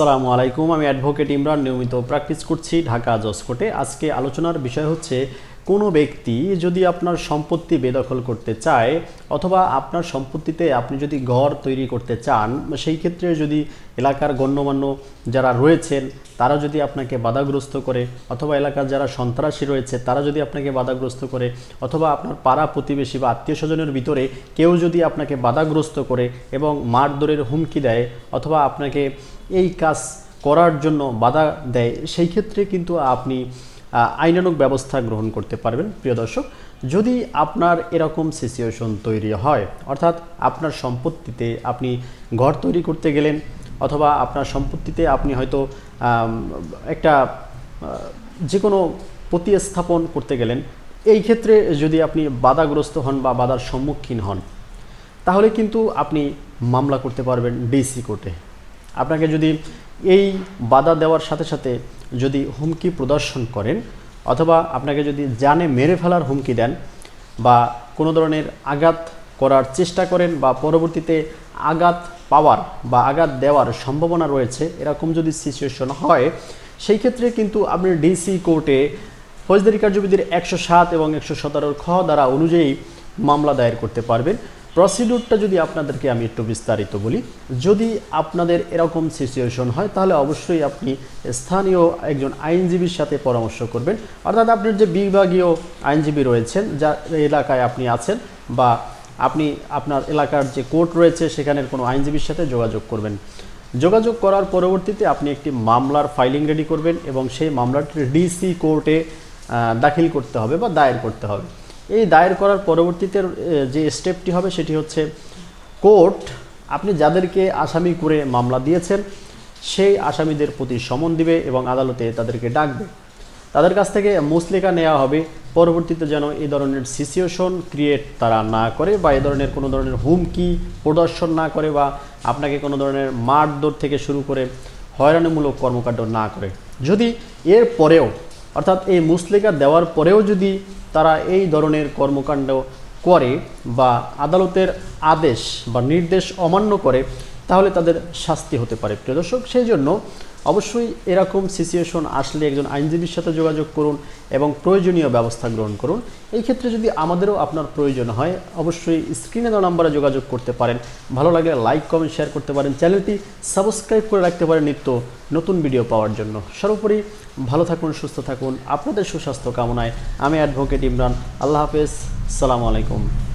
আসসালামু আলাইকুম আমি অ্যাডভোকেট ইমরান। নিয়মিত প্র্যাকটিস করছি ঢাকা জসকোটে আজকে আলোচনার বিষয় হচ্ছে কোনো ব্যক্তি যদি আপনার সম্পত্তি বেদখল করতে চায় অথবা আপনার সম্পত্তিতে আপনি যদি ঘর তৈরি করতে চান, সেই ক্ষেত্রে যদি এলাকার গণ্যমান্য যারা রয়েছেন, তারা যদি আপনাকে বাধাগ্রস্ত করে, অথবা এলাকার যারা সন্ত্রাসী রয়েছে, তারা যদি আপনাকে বাধাগ্রস্ত করে, অথবা আপনার পাড়া প্রতিবেশী বা আত্মীয় স্বজনের ভিতরে কেউ যদি আপনাকে বাধাগ্রস্ত করে এবং মারধরের হুমকি দেয়, অথবা আপনাকে এই কাজ করার জন্য বাধা দেয়, সেই ক্ষেত্রে কিন্তু আপনি আহ, আইনানুগ ব্যবস্থা গ্রহণ করতে পারবেন প্রিয় দর্শক। যদি আপনার এরকম সিচুয়েশন তৈরি হয় অর্থাৎ আপনার সম্পত্তিতে আপনি ঘর তৈরি করতে গেলেন অথবা আপনার সম্পত্তিতে আপনি হয়তো একটা যে কোনো প্রতিস্থাপন করতে গেলেন এই ক্ষেত্রে যদি আপনি বাধাগ্রস্ত হন বা বাধার সম্মুখীন হন তাহলে কিন্তু আপনি মামলা করতে পারবেন ডিসি কোর্টে আপনাকে যদি এই বাধা দেওয়ার সাথে সাথে যদি হুমকি প্রদর্শন করেন, অথবা আপনাকে যদি জানে মেরে ফেলার হুমকি দেন, বা কোনো ধরনের আঘাত করার চেষ্টা করেন, বা পরবর্তীতে আঘাত পাওয়ার বা আঘাত দেওয়ার সম্ভাবনা রয়েছে, এরকম যদি সিচুয়েশন হয়, সেই ক্ষেত্রে কিন্তু আপনি ডিসি কোর্টে ফৌজদারি কার্যবিধির একশো সাত এবং একশো সতেরোর খ দ্বারা অনুযায়ী মামলা দায়ের করতে পারবেন। প্রসিডিউরটা যদি আপনাদেরকে আমি একটু বিস্তারিত বলি, যদি আপনাদের এরকম সিচুয়েশন হয়, তাহলে অবশ্যই আপনি স্থানীয় একজন আইনজীবীর সাথে পরামর্শ করবেন। অর্থাৎ আপনার যে বিভাগীয় আইনজীবী রয়েছেন, যা এলাকায় আপনি আছেন বা আপনি আপনার এলাকার যে কোর্ট রয়েছে, সেখানের কোনো আইনজীবীর সাথে যোগাযোগ করবেন। যোগাযোগ করার পরবর্তীতে আপনি একটি মামলার ফাইলিং রেডি করবেন এবং সেই মামলাটি ডিসি কোর্টে দাখিল করতে হবে বা দায়ের করতে হবে। এই দায়ের করার পরবর্তীতে যে স্টেপটি হবে সেটি হচ্ছে কোর্ট, আপনি যাদেরকে আসামি করে মামলা দিয়েছেন, সেই আসামিদের প্রতি সমন দিবে এবং আদালতে তাদেরকে ডাকবে। তাদের কাছ থেকে মুসলিকা নেওয়া হবে। পরবর্তীতে যেন এই ধরনের সিচুয়েশন ক্রিয়েট তারা না করে বা এই ধরনের কোনো ধরনের হুমকি প্রদর্শন না করে বা আপনাকে কোনো ধরনের মারধর থেকে শুরু করে হয়রানিমূলক কর্মকাণ্ড না করে। যদি এর পরেও, অর্থাৎ এই মুসলিকা দেওয়ার পরেও যদি তারা এই ধরনের কর্মকাণ্ড করে বা আদালতের আদেশ বা নির্দেশ অমান্য করে, তাহলে তাদের শাস্তি হতে পারে। প্রিয় দর্শক, সেই জন্য অবশ্যই এরকম সিচুয়েশন আসলে একজন আইনজীবীর সাথে যোগাযোগ করুন এবং প্রয়োজনীয় ব্যবস্থা গ্রহণ করুন। এই ক্ষেত্রে যদি আমাদেরও আপনার প্রয়োজন হয়, অবশ্যই স্ক্রিনে দেওয়া নাম্বারে যোগাযোগ করতে পারেন। ভালো লাগলে লাইক কমেন্ট শেয়ার করতে পারেন। চ্যানেলটি সাবস্ক্রাইব করে রাখতে পারেন নিত্য নতুন ভিডিও পাওয়ার জন্য। সর্বোপরি ভালো থাকুন, সুস্থ থাকুন। আপনাদের সুস্বাস্থ্য কামনায় আমি অ্যাডভোকেট ইমরান। আল্লাহ হাফেজ। সালামু আলাইকুম।